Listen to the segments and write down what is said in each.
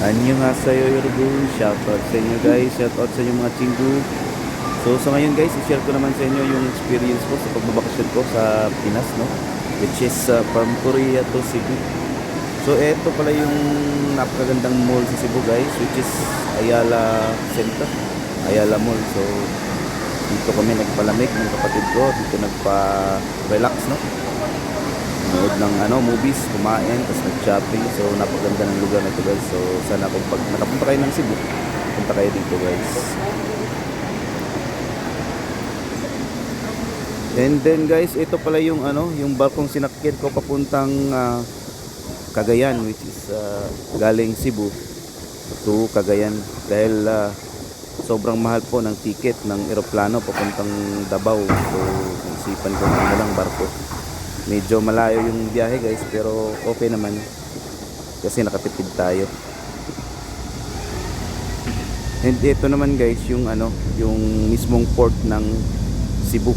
Annyeonghaseyo Yorobun, shoutout sa inyo guys, shoutout sa inyo mga chingu. So sa ngayon guys, i-share ko naman sa inyo yung experience ko sa pagbabakasyon ko sa Pinas, no? Which is uh, from Korea to Cebu. So eto pala yung napakagandang mall sa Cebu guys, which is Ayala Center, Ayala Mall. So dito kami nagpalamig ng kapatid ko, dito nagpa-relax, no? Nood ng ano, movies, kumain, tapos nag-shopping. So, napaganda ng lugar na ito guys. So, sana kung pag nakapunta kayo ng Cebu, punta kayo dito guys. And then guys, ito pala yung ano, yung barkong sinakyan ko papuntang ah, Cagayan which is ah, galing Cebu to Cagayan dahil ah, sobrang mahal po ng ticket ng eroplano papuntang Davao. So, isipan ko na lang barko medyo malayo yung biyahe guys pero okay naman. Kasi nakatipid tayo. And ito naman guys yung ano yung mismong port ng Cebu.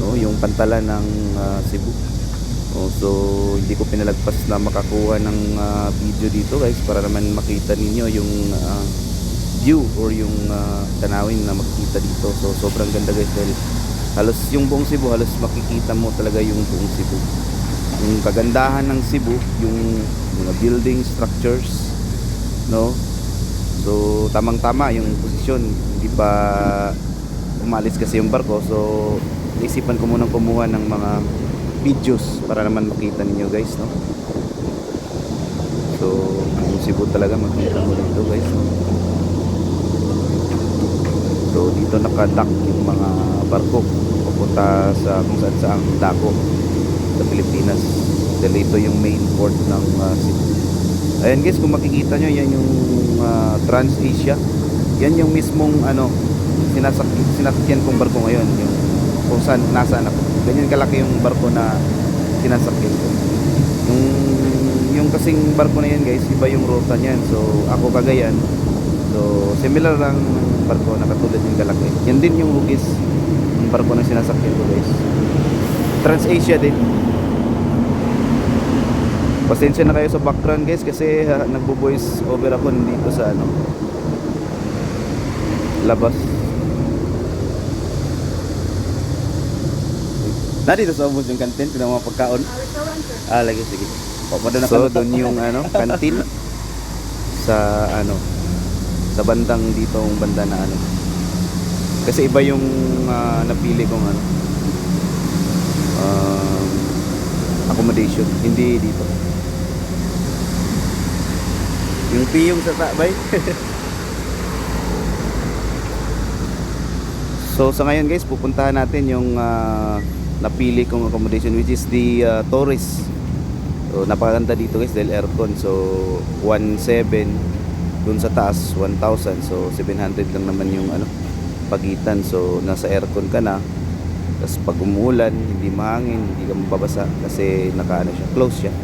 No yung pantala ng ah, Cebu. Oh, so hindi ko pinalagpas na makakuha ng ah, video dito guys para naman makita ninyo yung ah, view or yung ah, tanawin na makikita dito. So sobrang ganda guys dahil halos yung buong Cebu halos makikita mo talaga yung buong Cebu. Yung kagandahan ng Cebu yung mga building structures no? So tamang tama yung posisyon. Hindi pa umalis kasi yung barko. So naisipan ko munang kumuha ng mga videos para naman makita ninyo guys no? So yung Cebu talaga makikita mo dito guys. No? So dito nakadak yung mga barko papunta sa kung saan saang dako sa Pilipinas. Dahil ito yung main port ng uh, Cebu. Ayan guys, kung makikita nyo, yan yung uh, Trans-Asia. Yan yung mismong ano, sinasak sinasakyan kong barko ngayon. Yung kung saan, nasaan ako. Ganyan kalaki yung barko na sinasakyan ko. Yung, yung kasing barko na yan guys, iba yung ruta niyan. So ako Cagayan, So, similar lang ng barko na katulad yung galaki. Yan din yung hugis ng barko na sinasakyan ko guys. Trans-Asia din. Pasensya na kayo sa background guys kasi uh, nagbo-voice over ako dito sa ano labas. Nandito sa ubos yung kantin, pinang mga pagkaon. Ah, lagi, sige. Papada na so, doon yung ano, kantin sa ano, sa bandang dito ang banda na ano kasi iba yung ah, napili kong ano. Um, accommodation. Hindi dito. Yung piyong sa tabay so sa ngayon guys pupuntahan natin yung ah, napili kong accommodation which is the ah, Torres. So napakaganda dito guys dahil aircon. So 1.7 dun sa taas 1,000 so 700 lang naman yung ano pagitan. So nasa aircon ka na. Tapos pag umuulan hindi mahangin hindi ka mababasa kasi naka ano siya close siya.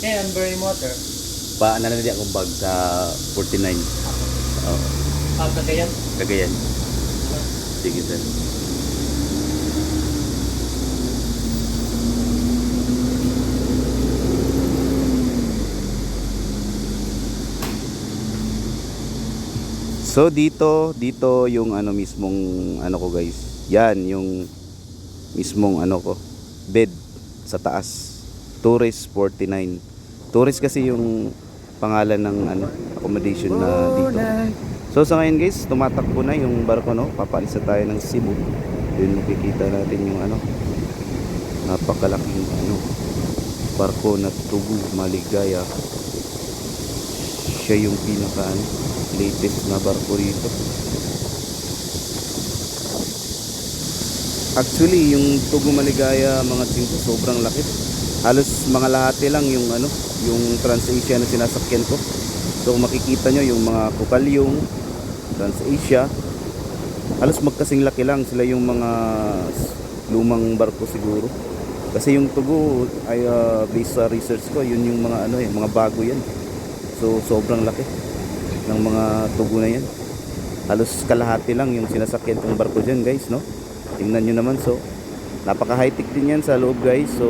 Eh, ang burning water. pa ano na akong bag sa 49 oh, Ah, kagayan. kagayan sige sir So dito, dito yung ano mismong ano ko guys. Yan yung mismong ano ko bed sa taas. Tourist 49. Tourist kasi yung pangalan ng ano accommodation na dito. So sa ngayon guys, tumatakbo na yung barko no. Papaalis na tayo ng Cebu. Doon makikita natin yung ano napakalaking ano barko na Tugu Maligaya. Siya yung pinaka ano, latest na barko dito. Actually, yung Tugu Maligaya mga tingko sobrang laki. Halos mga lahati lang yung ano, yung Trans-Asia na sinasakyan ko. So makikita nyo yung mga kukalyong Trans-Asia, halos magkasing laki lang sila yung mga lumang barko siguro. Kasi yung Tugu ay uh, based sa research ko, yun yung mga ano eh, mga bago yan. So sobrang laki ng mga Tugu na yan. halos kalahati lang yung sinasakyan kong barko dyan guys no? Tingnan nyo naman so napaka high tech din yan sa loob guys so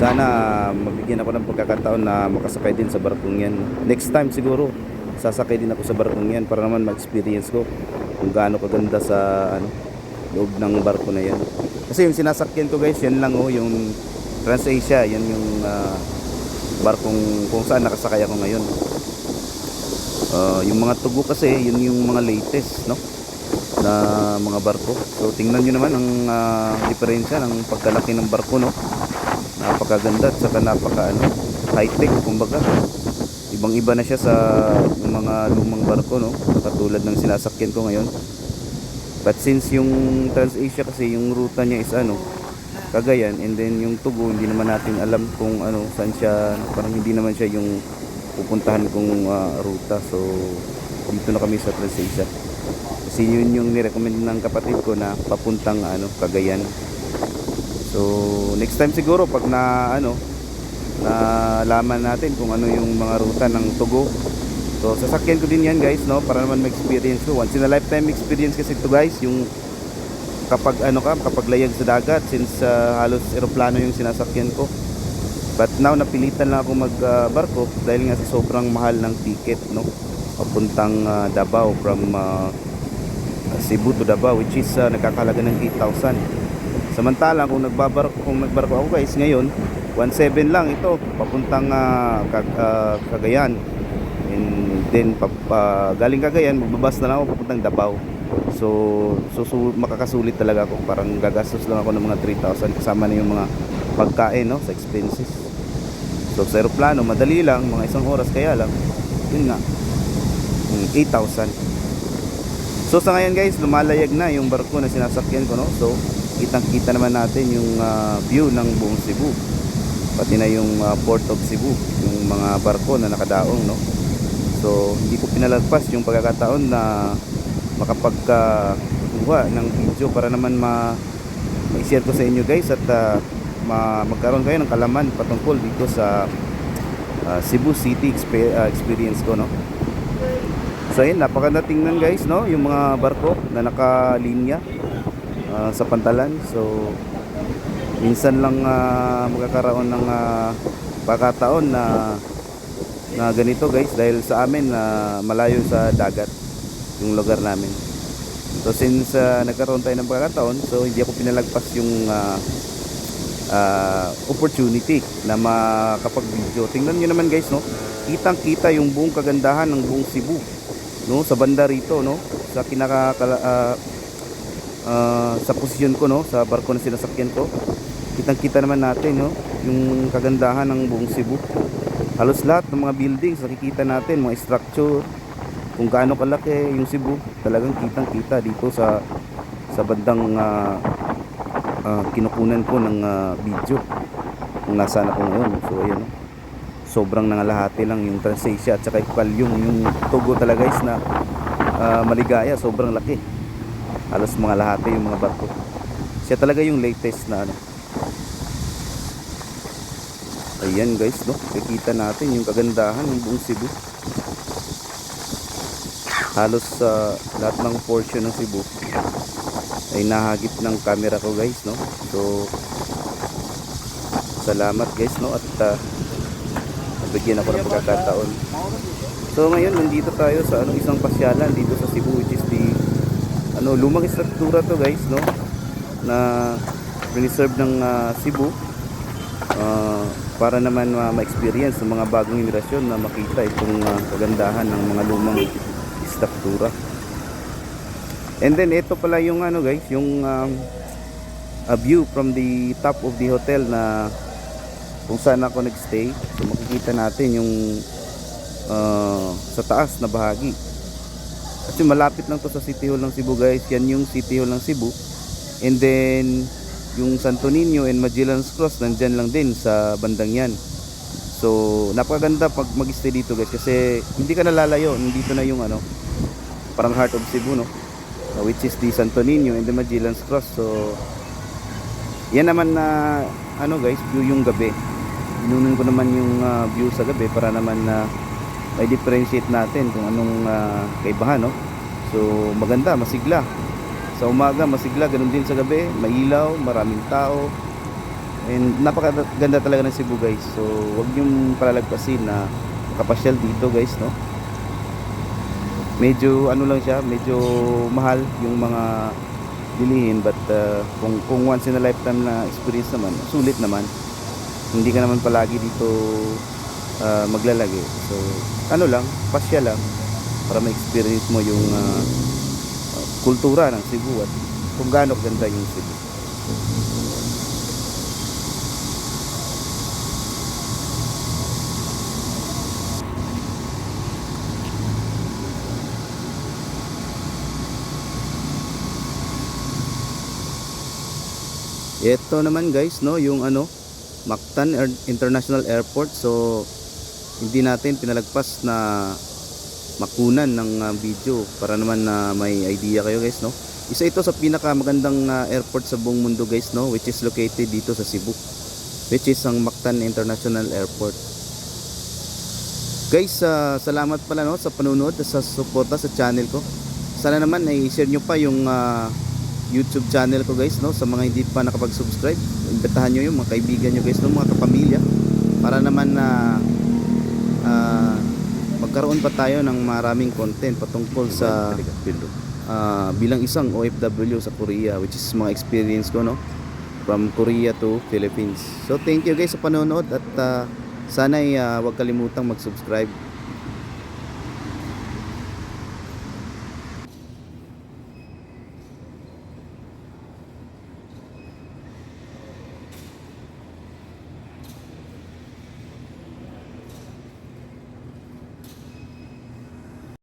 sana mabigyan ako ng pagkakataon na makasakay din sa barkong yan. Next time siguro sasakay din ako sa barkong yan para naman ma-experience ko kung gaano kaganda sa ano loob ng barko na yan. Kasi yung sinasakyan ko guys yan lang oh yung Transasia yan yung ah, barkong kung saan nakasakay ako ngayon Ah, yung mga tugo kasi yun yung mga latest no? Na mga barko. So tingnan nyo naman ang ah, diferensya ng pagkalaki ng barko no? Napakaganda at saka napaka ano, high tech kumbaga. Ibang iba na siya sa mga lumang barko no? Katulad ng sinasakyan ko ngayon. But since yung Transasia kasi yung ruta niya is ano Cagayan and then yung Tugo hindi naman natin alam kung ano saan siya parang hindi naman siya yung pupuntahan kong ah, ruta so dito na kami sa Transasia kasi yun yung nirecommend ng kapatid ko na papuntang ano Cagayan So next time siguro pag na ano na laman natin kung ano yung mga ruta ng Tugo. So sasakyan ko din yan guys no para naman ma-experience ko. Once in a lifetime experience kasi ito guys yung kapag ano ka kapag layag sa dagat since ah, halos eroplano yung sinasakyan ko. But now napilitan lang ako magbarko dahil nga sa sobrang mahal ng ticket no papuntang ah, Davao from ah, Cebu to Davao which is ah, nagkakalaga ng 8,000. Samantalang kung nagbabarko kung nagbarko ako guys ngayon 1.7 lang ito papuntang ah, Cag- ah, Cagayan. And then pap, ah, galing Cagayan magbabas na lang ako papuntang Davao. So, so, so makakasulit talaga ako. Parang gagastos lang ako ng mga 3,000 kasama na yung mga pagkain no sa expenses. So sa aeroplano madali lang mga isang oras kaya lang yun nga mm, 8,000. So sa ngayon guys, lumalayag na yung barko na sinasakyan ko no. So kitang-kita naman natin yung ah, view ng buong Cebu. Pati na yung ah, Port of Cebu, yung mga barko na nakadaong no. So hindi ko pinalagpas yung pagkakataon na makapagkuha ng video para naman ma i-share ko sa inyo guys at ah, ma magkaroon kayo ng kalaman patungkol dito sa ah, Cebu City expe- ah, experience ko no. So ayun, napakaganda tingnan guys, no? Yung mga barko na nakalinya ah, sa pantalan. So minsan lang ah, magkakaroon ng uh, pagkataon na na ganito guys dahil sa amin na malayo sa dagat yung lugar namin. So since ah, nagkaroon tayo ng pagkakataon, so hindi ako pinalagpas yung ah, ah, opportunity na makapag-video. Tingnan nyo naman guys, no? Kitang-kita yung buong kagandahan ng buong Cebu, no? Sa banda rito, no? Sa kinaka ah, ah, sa posisyon ko, no? Sa barko na sinasakyan ko. Kitang-kita naman natin, no? Yung kagandahan ng buong Cebu. Halos lahat ng mga buildings nakikita natin, mga structure, kung gaano kalaki yung Cebu, talagang kitang-kita dito sa sa bandang ah, ah, kinukunan ko ng ah, video kung nasaan ako ngayon. So ayun. Sobrang nangalahati lang yung Transasia at saka yung yung tugo talaga guys na ah, maligaya. Sobrang laki. Halos mga lahati yung mga barko. Siya talaga yung latest na ano. Ayan guys no? Kikita natin yung kagandahan ng buong Cebu. Halos sa lahat ng portion ng Cebu ay nahagip ng camera ko guys no? So salamat guys no? At uh, nabigyan ako ng pagkakataon. So ngayon nandito tayo sa ano, isang pasyalan dito sa Cebu which is the ano lumang struktura to guys no? Na reserve ng ah, Cebu. Ah, para naman ma- ma-experience ng mga bagong henerasyon na makita itong ah, kagandahan ng mga lumang struktura And then ito pala yung ano guys, yung um, a view from the top of the hotel na kung saan ako nagstay. So makikita natin yung uh, sa taas na bahagi. Kasi malapit lang to sa City Hall ng Cebu guys. Yan yung City Hall ng Cebu. And then yung Santo Niño and Magellan's Cross nandyan lang din sa bandang yan. So napakaganda pag mag-stay dito guys kasi hindi ka nalalayo. Nandito na yung ano parang heart of Cebu no uh, which is the Santo Niño and the Magellan's Cross. So, yan naman na ano guys, view yung gabi. Inunin ko naman yung uh, view sa gabi para naman na may differentiate natin kung anong ah, kaibahan no? So maganda masigla. Sa umaga masigla ganun din sa gabi. Mailaw maraming tao. And napakaganda talaga ng Cebu guys. So wag niyong palalagpasin na kapasyal dito guys no medyo ano lang siya medyo mahal yung mga bilihin but uh, kung kung once in a lifetime na experience naman sulit naman. Hindi ka naman palagi dito uh, maglalagi so ano lang pasya lang para ma-experience mo yung uh, uh, kultura ng Cebu at kung gaano ganda yung Cebu Ito naman guys, no, yung ano, Mactan International Airport. So hindi natin pinalagpas na makunan ng uh, video para naman na may idea kayo guys, no. Isa ito sa pinakamagandang uh, airport sa buong mundo guys, no, which is located dito sa Cebu. Which is ang Mactan International Airport. Guys, uh, salamat pala no sa panunod sa suporta sa channel ko. Sana naman ay share nyo pa yung uh, YouTube channel ko guys no sa mga hindi pa nakapag-subscribe. Imbitahan nyo yung mga kaibigan nyo guys no mga kapamilya para naman na ah, magkaroon pa tayo ng maraming content patungkol sa ah, bilang isang OFW sa Korea which is mga experience ko no from Korea to Philippines. So thank you guys sa panonood at ah, sana ah, huwag kalimutang mag-subscribe